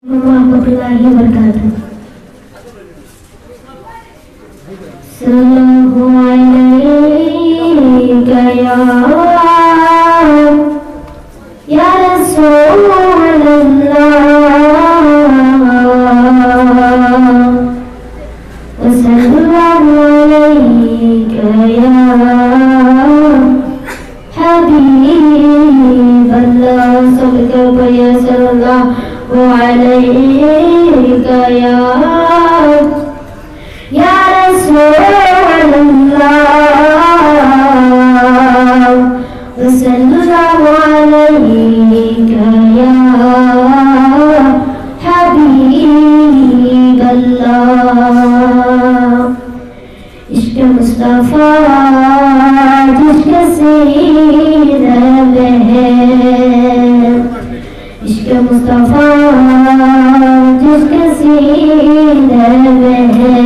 ورحمة الله وبركاته. سلام عليك يا رسول الله. وسلام عليك يا حبيب الله. الله عليك يا يا رسول الله. وسلم عليك يا حبيب الله. عشق مصطفى عشق मुस्तफ़ा जिसके सीने में है